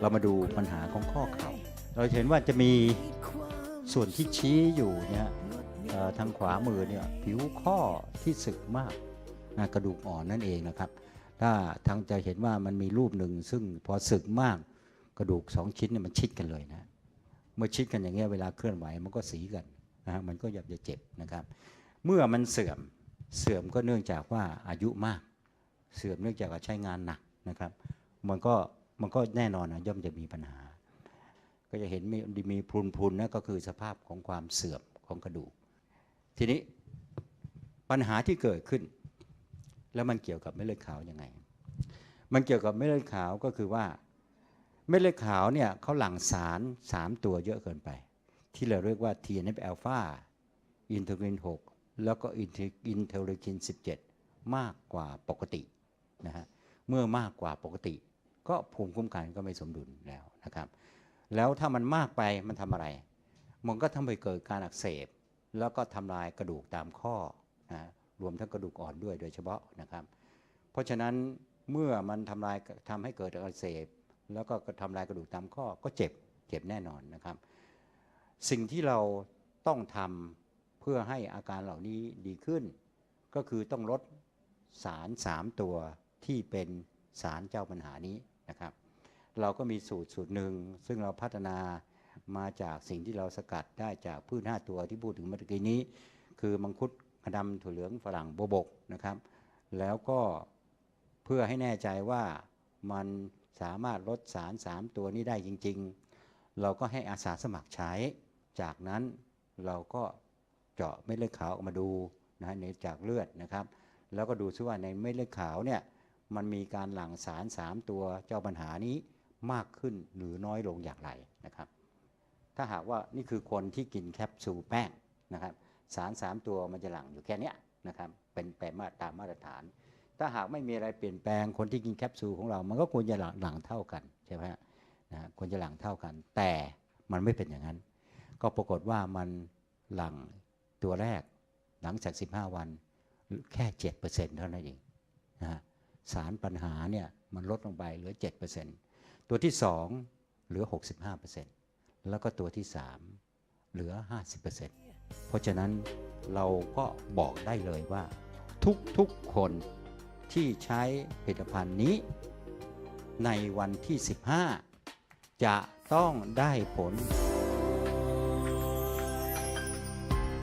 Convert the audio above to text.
เรามาดูปัญหาของข้อเข่า เราเห็นว่าจะมีส่วนที่ชี้อยู่เนี่ยทางขวามือเนี่ยผิวข้อที่สึกมากนะกระดูกอ่อนนั่นเองนะครับ ถ้าทางจะเห็นว่ามันมีรูปหนึ่งซึ่งพอสึกมากกระดูกสองชิ้นเนี่ยมันชิดกันเลยนะ เมื่อชิดกันอย่างเงี้ยเวลาเคลื่อนไหวมันก็สีกันนะฮะมันก็อยากจะเจ็บนะครับ เมื่อมันเสื่อมเสื่อมก็เนื่องจากว่าอายุมาก เสื่อมเนื่องจากว่าใช้งานหนักนะครับ มันก็ มันก็แน่นอนนะย่อมจะมีปัญหา ก็จะเห็นมีมีพรุนพรุนๆนะก็คือสภาพของความเสื่อมของกระดูก ทีนี้ปัญหาที่เกิดขึ้น แล้วมันเกี่ยวกับเม็ดเลือดขาวยังไง มันเกี่ยวกับเม็ดเลือดขาวก็คือว่าเม็ดเลือดขาวเนี่ยเขาหลั่งสาร 3 ตัวเยอะเกินไป ที่เราเรียกว่า TNF อ l p h a อินเทอร์ลิน6แล้วก็อินเทอร์ลิน17 มากกว่าปกตินะฮะเมื่อมากกว่าปกติ ก็ภูมิคุ้มกันก็ไม่สมดุลแล้วนะครับ แล้วถ้ามันมากไปมันทำอะไร มันก็ทำให้เกิดการอักเสบ แล้วก็ทำลายกระดูกตามข้อนะรวมทั้งกระดูกอ่อนด้วยโดยเฉพาะนะครับ เพราะฉะนั้นเมื่อมันทำลายทำให้เกิดอักเสบ แล้วก็ทำลายกระดูกตามข้อก็เจ็บเจ็บแน่นอนนะครับ สิ่งที่เราต้องทำเพื่อให้อาการเหล่านี้ดีขึ้น ก็คือต้องลดสาร3ตัวที่เป็นสารเจ้าปัญหานี้ นะครับ เราก็มีสูตรสูตรหนึ่งซึ่งเราพัฒนามาจากสิ่งที่เราสกัดได้จากพืช5ตัวที่พูดถึงเมื่อกี้นี้ คือมังคุดกระดำถั่วเหลืองฝรั่งโบบกนะครับ แล้วก็เพื่อให้แน่ใจว่ามันสามารถลดสาร 3 ตัวนี้ได้จริง ๆ เราก็ให้อาสาสมัครใช้ จากนั้นเราก็เจาะเม็ดเลือดขาวออกมาดูนะฮะในจากเลือดนะครับ แล้วก็ดูซิว่าในเม็ดเลือดขาวเนี่ย มันมีการหลั่งสาร 3 ตัวเจ้าปัญหานี้มากขึ้นหรือน้อยลงอย่างไรนะครับ ถ้าหากว่านี่คือคนที่กินแคปซูลแป้งนะครับ สาร 3 ตัวมันจะหลั่งอยู่แค่นี้นะครับเป็นแปมาตามมาตรฐาน ถ้าหากไม่มีอะไรเปลี่ยนแปลงคนที่กินแคปซูลของเรา มันก็ควรจะหลั่งหลั่งเท่ากันใช่ไหมฮะนะควรจะหลั่งเท่ากัน แต่มันไม่เป็นอย่างนั้น ก็ปรากฏว่ามันหลั่งตัวแรกหลังจาก 15 วันแค่ 7%เท่านั้นเองนะฮะ สารปัญหาเนี่ยมันลดลงไปเหลือ 7%ตัวที่ 2 เหลือ 65%แล้วก็ตัวที่ 3 เหลือ 50%เพราะฉะนั้นเราก็บอกได้เลยว่า ทุกๆคนที่ใช้ผลิตภัณฑ์นี้ ในวันที่ 15 จะต้องได้ผล